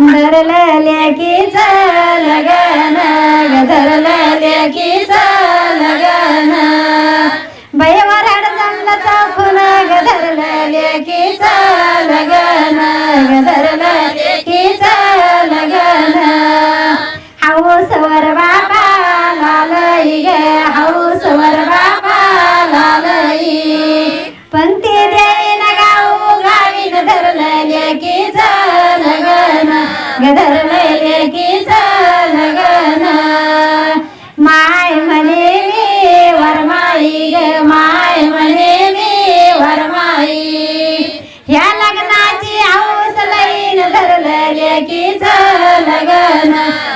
धरलं लेकीच लगन धरलं की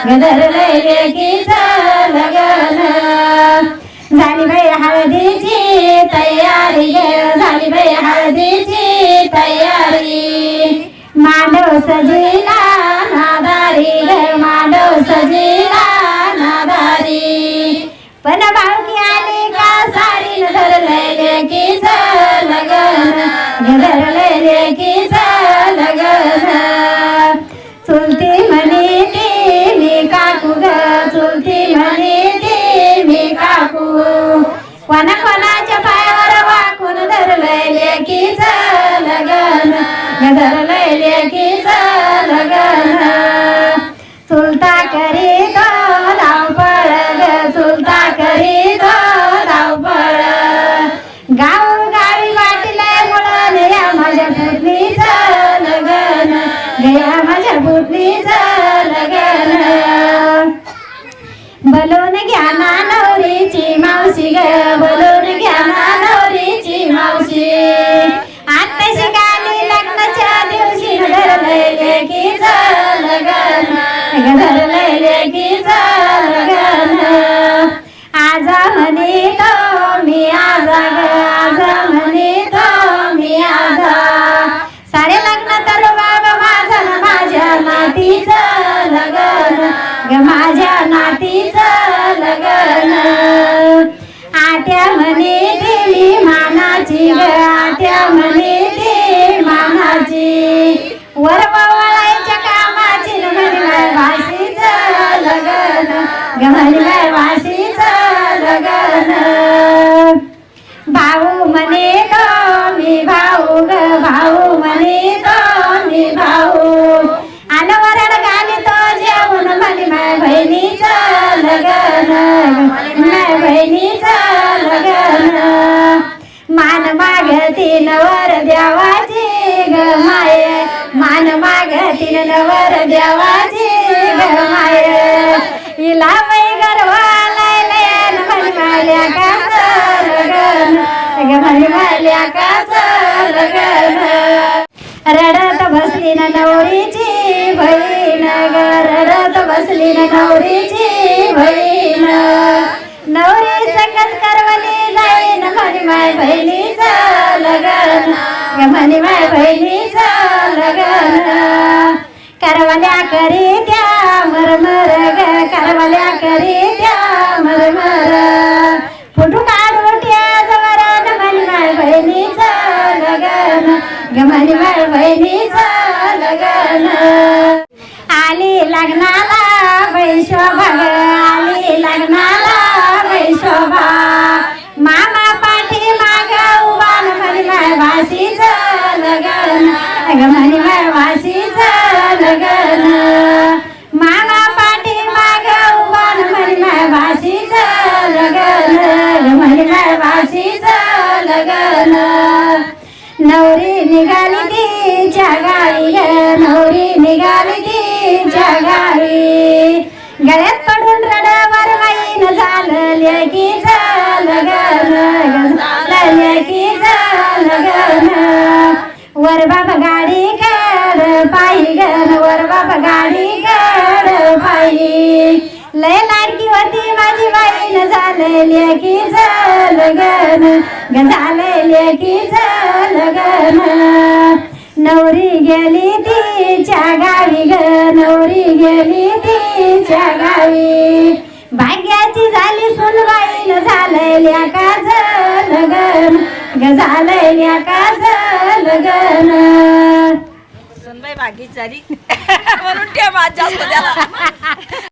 लगन ग लगन झाली बाई हळदीची तयारी झाली बाई हळदीची तयारी मांडव सजीला नादारी मांडव सजीला नादारी पण भावकी आली का सारी धरले लेकीच लगन ग धरले ग धरलंय लेकीच लगन आजा म्हणे तो मी आजा ग आजा म्हणे तो मी आजा सारे लग्न तर बाबा माझं न माझ्या नातीचं लगन ग माझ्या नातीचं लगन आत्या म्हणे देवी मानाची ग आत्या म्हणे भाऊ म्हणे तो मी भाऊ ग भाऊ म्हणे तो मी भाऊ. अनवरण गाली तो जेवण म्हणे माय बहिणीचं लगन माय बहिणीचं लगन. मान मागती नवर देवाची ग माय. मान मागती नवर देवाची ग माय. इला ग का लगन. रडत बसली ना नवरीची बहीण ग. रडत बसली ना नवरीची बहीण. नवरी संगत करवली जाईन म्हणी माय बहिणीचं लगन. म्हणी माय बहिणीचं लगन. करवल्या करी त्या मरमर ग. करवल्या करी लग्नाला वैशोभा ग आली लग्नाला वैशोभा मामा पाठी माग उभा न म्हणे माय भाषीचं लगन. ग म्हणे माय भाषीचं लगन. मामा पाठी माग उभा न म्हणे माय भाषीचं लगन. ग म्हणे माय भाषीचं लगन. नवरी निघाली तिच्या गावी ग नवरी तिच्या गावी. गळ्यात पडून रडावर वाईन झालं लेकीच लगन झालं लेकीच लगन वर बाप गाडी कर पायी गन वर बाप गाडी कर पायी. लय लाडकी होती माझी बाईन झालेली की झालं गण. लगन की झालं गण. नवरी गेली तिच्या गावी ग नवरी गेली तिच्या गावी. भाग्याची झाली सुनबाईन झालंय लेकाच लगन ग झालंय लेकाच लगन सुनबाई भागी चारी